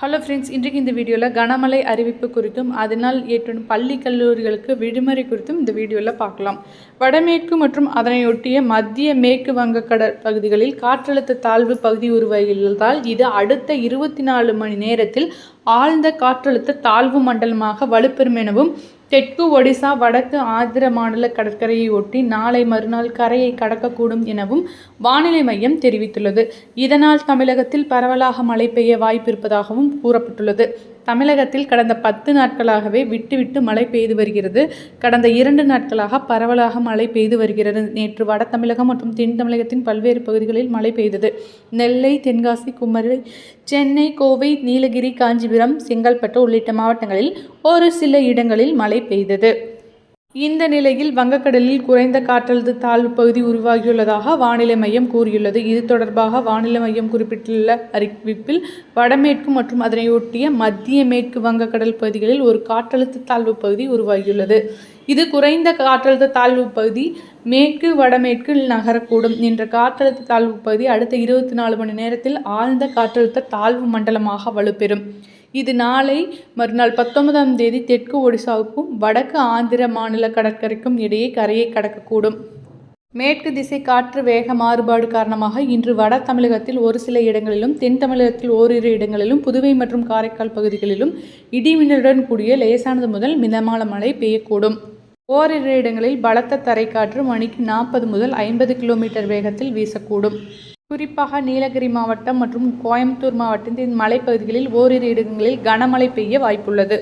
Hello friends இன்றைக்கு இந்த வீடியோவில் கனமழை அறிவிப்பு குறித்தும் அதனால் ஏற்றும் பள்ளி கல்லூரிகளுக்கு விடுமுறை குறித்தும் இந்த வீடியோவில் பார்க்கலாம். வடமேற்கு மற்றும் அதனையொட்டிய மத்திய மேற்கு வங்கக்கடல் பகுதிகளில் காற்றழுத்த தாழ்வு பகுதி உருவாகியுள்ளதால் இது அடுத்த இருபத்தி நாலு மணி நேரத்தில் ஆழ்ந்த காற்றழுத்த தாழ்வு மண்டலமாக வலுப்பெறும் எனவும் தெற்கு ஒடிசா வடக்கு ஆந்திர மாநில கடற்கரையை ஒட்டி நாளை மறுநாள் கரையை கடக்கக்கூடும் எனவும் வானிலை மையம் தெரிவித்துள்ளது. இதனால் தமிழகத்தில் பரவலாக மழை பெய்ய வாய்ப்பிருப்பதாகவும் கூறப்பட்டுள்ளது. தமிழகத்தில் கடந்த பத்து நாட்களாகவே விட்டு விட்டு மழை பெய்து வருகிறது. கடந்த இரண்டு நாட்களாக பரவலாக மழை பெய்து வருகிறது. நேற்று வட தமிழகம் மற்றும் தென் தமிழகத்தின் பல்வேறு பகுதிகளில் மழை பெய்தது. நெல்லை தென்காசி குமரி சென்னை கோவை நீலகிரி காஞ்சிபுரம் செங்கல்பட்டு உள்ளிட்ட மாவட்டங்களில் ஒரு சில இடங்களில் மழை பெய்தது. இந்த நிலையில் வங்கக்கடலில் குறைந்த காற்றழுத்த தாழ்வு பகுதி உருவாகியுள்ளதாக வானிலை மையம் கூறியுள்ளது. இது தொடர்பாக வானிலை மையம் குறிப்பிட்டுள்ள அறிவிப்பில் வடமேற்கு மற்றும் அதனையொட்டிய மத்திய மேற்கு வங்கக்கடல் பகுதிகளில் ஒரு காற்றழுத்த தாழ்வு பகுதி உருவாகியுள்ளது. இது குறைந்த காற்றழுத்த தாழ்வு பகுதி மேற்கு வடமேற்கில் நகரக்கூடும். என்ற காற்றழுத்த தாழ்வு பகுதி அடுத்த இருபத்தி நாலு மணி நேரத்தில் ஆழ்ந்த காற்றழுத்த தாழ்வு மண்டலமாக வலுப்பெறும். இது நாளை மறுநாள் பத்தொன்பதாம் தேதி தெற்கு ஒடிசாவுக்கும் வடக்கு ஆந்திர மாநில கடற்கரைக்கும் இடையே கரையை கடக்கக்கூடும். மேற்கு திசை காற்று வேக மாறுபாடு காரணமாக இன்று வட தமிழகத்தில் ஒரு சில இடங்களிலும் தென் தமிழகத்தில் ஓரிரு இடங்களிலும் புதுவை மற்றும் காரைக்கால் பகுதிகளிலும் இடிமின்னலுடன் கூடிய லேசானது முதல் மிதமான மழை பெய்யக்கூடும். ஓரிரு இடங்களில் பலத்த தரைக்காற்று மணிக்கு நாற்பது முதல் ஐம்பது கிலோமீட்டர் வேகத்தில் வீசக்கூடும். குறிப்பாக நீலகிரி மாவட்டம் மற்றும் கோயம்புத்தூர் மாவட்டத்தின் மலைப்பகுதிகளில் ஓரிரு இடங்களில் கனமழை பெய்ய வாய்ப்புள்ளது.